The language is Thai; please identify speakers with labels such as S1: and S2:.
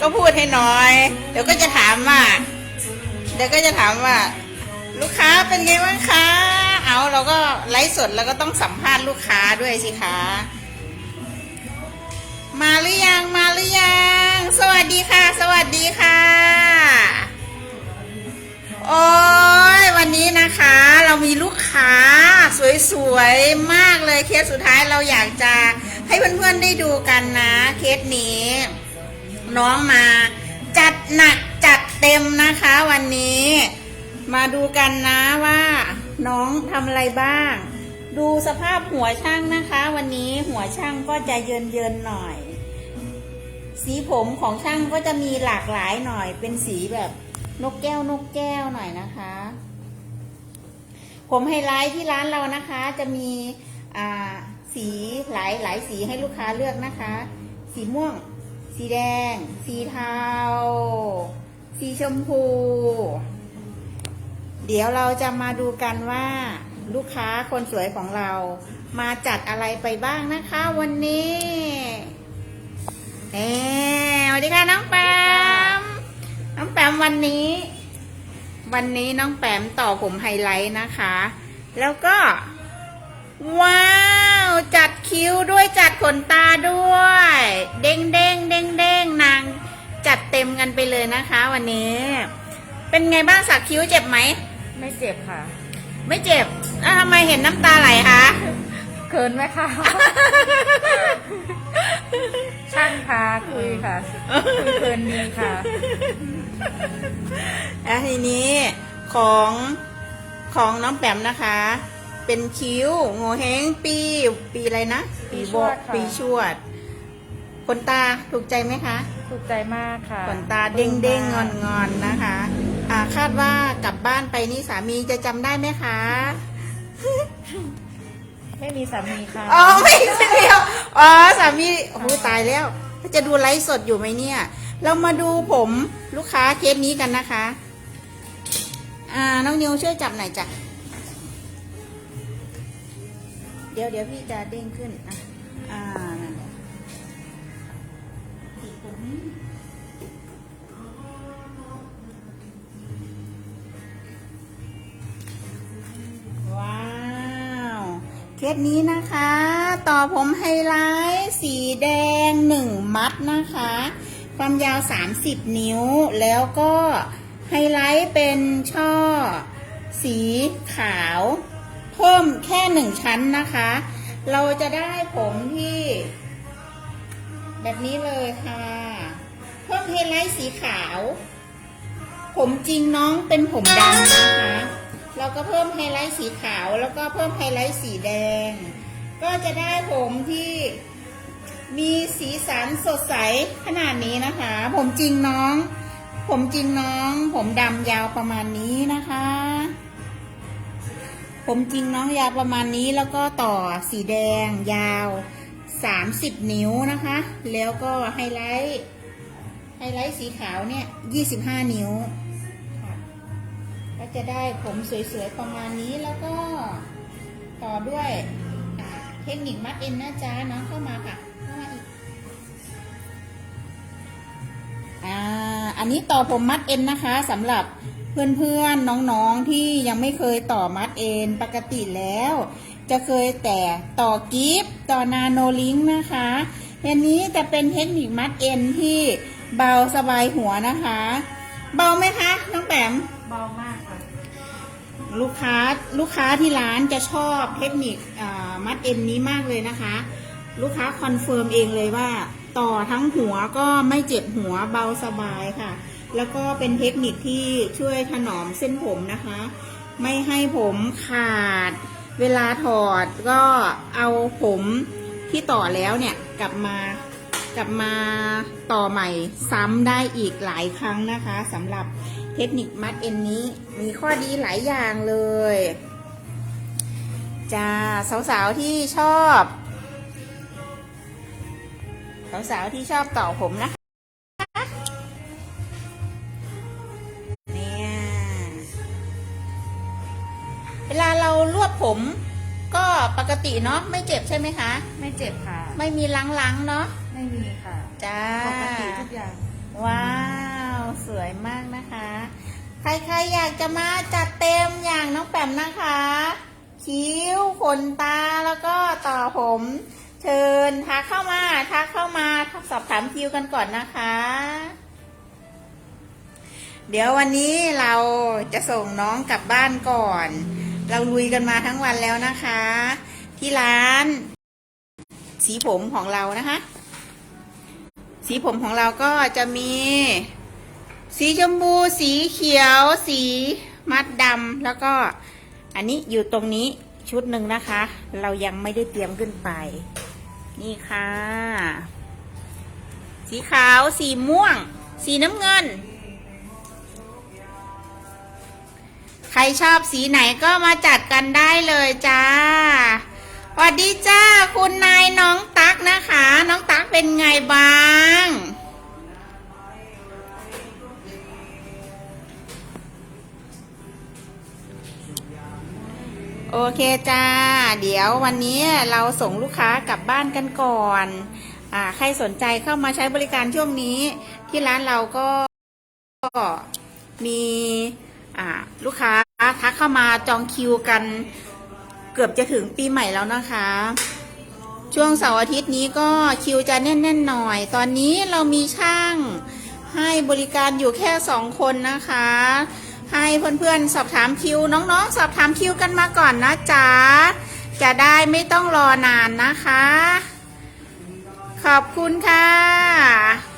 S1: ก็พูดให้น่อย เดี๋ยวก็จะถามว่าเดี๋ยวก็จะถามว่า ลูกค้าเป็นไงบ้างคะ เอาเราก็ไลฟ์สดแล้วก็ต้องสัมภาษณ์ลูกค้าด้วยสิคะ มาหรือยังมาหรือยัง สวัสดีค่ะ สวัสดีค่ะ โอ้ยวันนี้นะคะ เรามีลูกค้า สวยๆ มากเลยเคสสุดท้ายเราอยากจะ ให้เพื่อนๆได้ดูกันนะ เคสนี้ น้องมา จัดหนักจัดเต็มนะคะ วันนี้ มาดูกันนะว่า น้องทำอะไรบ้าง ดูสภาพหัวช่างนะคะ วันนี้หัวช่างก็จะเยินเยินๆหน่อย สีผมของช่างก็จะมีหลากหลายหน่อย เป็นสีแบบนกแก้วนกแก้วหน่อยนะคะ ผมไฮไลท์ที่ร้านเรานะคะ จะมีอ่า สีหลายหลายสีให้ลูกค้าเลือกนะคะ สีม่วง สีแดง สีเทา สีชมพู เดี๋ยวเราจะมาดูกันว่า ลูกค้าคนสวยของเรา มาจัดอะไรไปบ้างนะคะวันนี้เอ๊สวัสดีค่ะน้องแปมน้องแปมวันนี้ วันนี้น้องแปมต่อผมไฮไลท์นะคะ แล้วก็ ว้า จัดคิ้วด้วยจัดขนตาด้วย เด้งเด้งเด้งเด้งนางจัดเต็มกันไปเลยนะคะ วันนี้ เป็นไงบ้างสักคิ้วเจ็บไหม
S2: ไม่เจ็บค่ะ
S1: ไม่เจ็บแล้วทำไมเห็นน้ำตาไหลคะ
S2: เขินไหมคะช่างค่ะคุยค่ะคุยเพลินดีค่ะ
S1: แล้วทีนี้ของของน้องแปมนะคะ เป็นคิ้วโงเฮงปี ปีอะไรนะ
S2: ปีช
S1: บ
S2: ว
S1: อ
S2: ด
S1: ก
S2: ค่ะ
S1: ปีชวดขนตาถูกใจไหมคะ
S2: ถูกใจมากค่ะ
S1: ขนตาเด้งเด้งงอนงอนๆนะคะอ่าคาดว่ากลับบ้านไปนี่สามีจะจำได้ไหมคะ
S2: ไม่มีสามีค่ะ
S1: อ๋อไม่ใช่เดียวอ๋อสามีโอ้โหตายแล้วจะดูไลฟ์สดอยู่ไหมเนี่ย เรามาดูผมลูกค้าเคสนี้กันนะคะ อ่าน้องนิวช่วยจับหน่อยจ้ะ ดี๋ยวเดี๋ยวพี่จะเด้งขึ้นอะอ่านั่นแหละสีผมว้าวเคสนี้นะคะ ต่อผมไฮไลท์สีแดงหนึ่งมัดนะคะ ความยาว 30 นิ้ว แล้วก็ไฮไลท์เป็นช่อ สีขาว เพิ่มแค่หนึ่งชั้นนะคะ เราจะได้ผมที่ แบบนี้เลยค่ะเพิ่มไฮไลท์สีขาว ผมจริงน้องเป็นผมดำนะคะ เราก็เพิ่มไฮไลท์สีขาว แล้วก็เพิ่มไฮไลท์สีแดง ก็จะได้ผมที่มีสีสันสดใสขนาดนี้นะคะ ผมจริงน้อง ผมจริงน้อง ผมดำยาวประมาณนี้นะคะ ผมจริงน้องยาวประมาณนี้แล้วก็ต่อสีแดงยาว 30 นิ้วนะคะ แล้วก็ไฮไลท์ไฮไลท์สีขาวเนี่ย 25 นิ้วก็จะได้ผมสวยๆประมาณนี้แล้วก็ต่อด้วยเทคนิคมัดเอ็นนะจ๊ะน้องเข้ามาค่ะเข้ามาอีกอ่าอันนี้ต่อผมมัดเอ็นนะคะสำหรับ เพื่อนๆน้องๆที่ยังไม่เคยต่อมัดเอ็นปกติแล้ว จะเคยแต่ต่อกิฟต่อนาโนลิงก์นะคะอันนี้จะเป็นเทคนิคมัดเอ็นที่เบาสบายหัวนะคะ เบาไหมคะน้องแปม
S2: เบามากค่ะ
S1: ลูกค้าลูกค้าที่ร้านจะชอบเทคนิคอ่ามัดเอ็นนี้มากเลยนะคะ ลูกค้าคอนเฟิร์มเองเลยว่า ต่อทั้งหัวก็ไม่เจ็บหัวเบาสบายค่ะ แล้วก็เป็นเทคนิคที่ช่วยถนอมเส้นผมนะคะ ไม่ให้ผมขาด เวลาถอดก็เอาผมที่ต่อแล้วเนี่ยกลับมากลับมาต่อใหม่ซ้ำได้อีกหลายครั้งนะคะสำหรับเทคนิคมัดเอ็นนี้มีข้อดีหลายอย่างเลยจ้าสาวๆที่ชอบสาวๆที่ชอบต่อผมนะคะ เวลาเรารวบผม ก็ปกติเนาะไม่เจ็บใช่ไหมคะ
S2: ไม่เจ็บค่ะ
S1: ไม่มีล้างๆเนาะ
S2: ไม่มีค่ะ
S1: จ้า
S2: ปกติทุกอย่าง
S1: ว้าว สวยมากนะคะ ใครๆอยากจะมาจัดเต็มอย่างน้องแปมนะคะ คิ้วขนตาแล้วก็ต่อผม เชิญทักเข้ามาทักเข้ามาสอบถามคิวกันก่อนนะคะเดี๋ยววันนี้เราจะส่งน้องกลับบ้านก่อน เราลุยกันมาทั้งวันแล้วนะคะ ที่ร้าน สีผมของเรานะคะ สีผมของเราก็จะมี สีชมพูสีเขียว สีมัดดำแล้วก็อันนี้อยู่ตรงนี้ชุดหนึ่งนะคะ เรายังไม่ได้เตรียมขึ้นไป นี่ค่ะ สีขาว สีม่วง สีน้ำเงิน รชอบสีไหนก็มาจัดกันได้เลยจ้าสวัสดีจ้า คุณนายน้องตั๊กนะคะ น้องตั๊กเป็นไงบ้างโอเคจ้า เดี๋ยววันนี้เราส่งลูกค้ากลับบ้านกันก่อนอ่าใครสนใจเข้ามาใช้บริการช่วงนี้ ที่ร้านเราก็มีอ่าลูกค้า ทักเข้ามาจองคิวกัน เกือบจะถึงปีใหม่แล้วนะคะ ช่วงเสาร์อาทิตย์นี้ก็คิวจะแน่นๆหน่อย ตอนนี้เรามีช่างให้บริการอยู่แค่สองคนนะคะ ให้เพื่อนๆสอบถามคิว น้องๆ สอบถามคิวกันมาก่อนนะจ๊ะจะได้ไม่ต้องรอนานนะคะ ขอบคุณค่ะ